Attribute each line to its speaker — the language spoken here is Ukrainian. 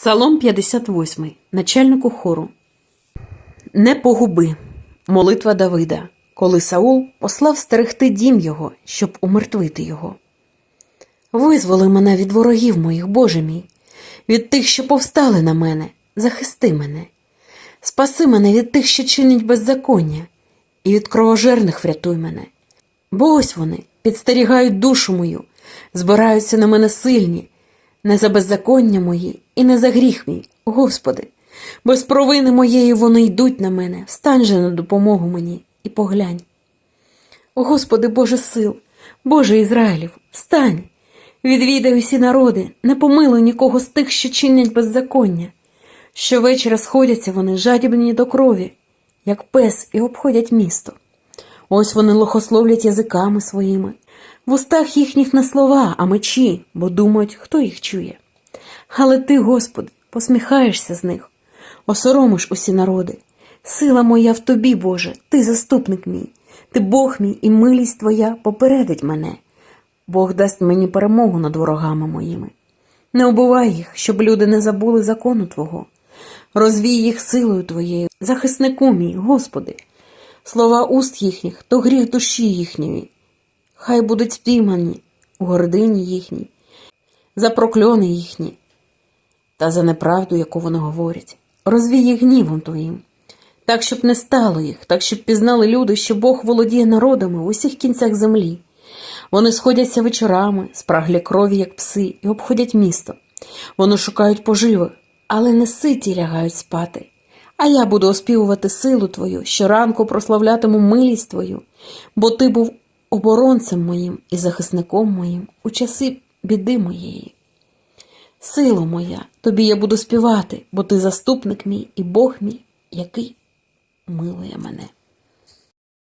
Speaker 1: Псалом 58. Начальнику хору. Не погуби. Молитва Давида, коли Саул послав стерегти дім його, щоб умертвити його. Визволи мене від ворогів моїх, Боже мій, від тих, що повстали на мене, захисти мене. Спаси мене від тих, що чинять беззаконня, і від кровожерних врятуй мене. Бо ось вони підстерігають душу мою, збираються на мене сильні, не за беззаконня мої і не за гріх мій, Господи, бо з провини моєї вони йдуть на мене, встань же на допомогу мені і поглянь. О Господи Боже сил, Боже Ізраїлів, встань, відвідай усі народи, не помилуй нікого з тих, що чинять беззаконня. Щовечора сходяться вони жадібні до крові, як пес, і обходять місто. Ось вони лохословлять язиками своїми, в устах їхніх не слова, а мечі, бо думають, хто їх чує. Але ти, Господи, посміхаєшся з них, осоромиш усі народи. Сила моя в тобі, Боже, ти заступник мій, ти Бог мій, і милість твоя попередить мене. Бог дасть мені перемогу над ворогами моїми. Не убивай їх, щоб люди не забули закону Твого. Розвій їх силою Твоєю, захиснику мій, Господи. Слова уст їхніх то гріх душі їхньої. Хай будуть спіймані у гордині їхній, за прокльони їхні та за неправду, яку вони говорять. Розвій їх гнівом Твоїм, так, щоб не стало їх, так, щоб пізнали люди, що Бог володіє народами в усіх кінцях землі. Вони сходяться вечорами, спраглі крові, як пси, і обходять місто. Вони шукають поживи, але не ситі лягають спати. А я буду оспівувати силу Твою, щоранку прославлятиму милість Твою, бо Ти був оборонцем моїм і захисником моїм у часи біди моєї. Сило моя, тобі я буду співати, бо ти заступник мій і Бог мій, який милує мене.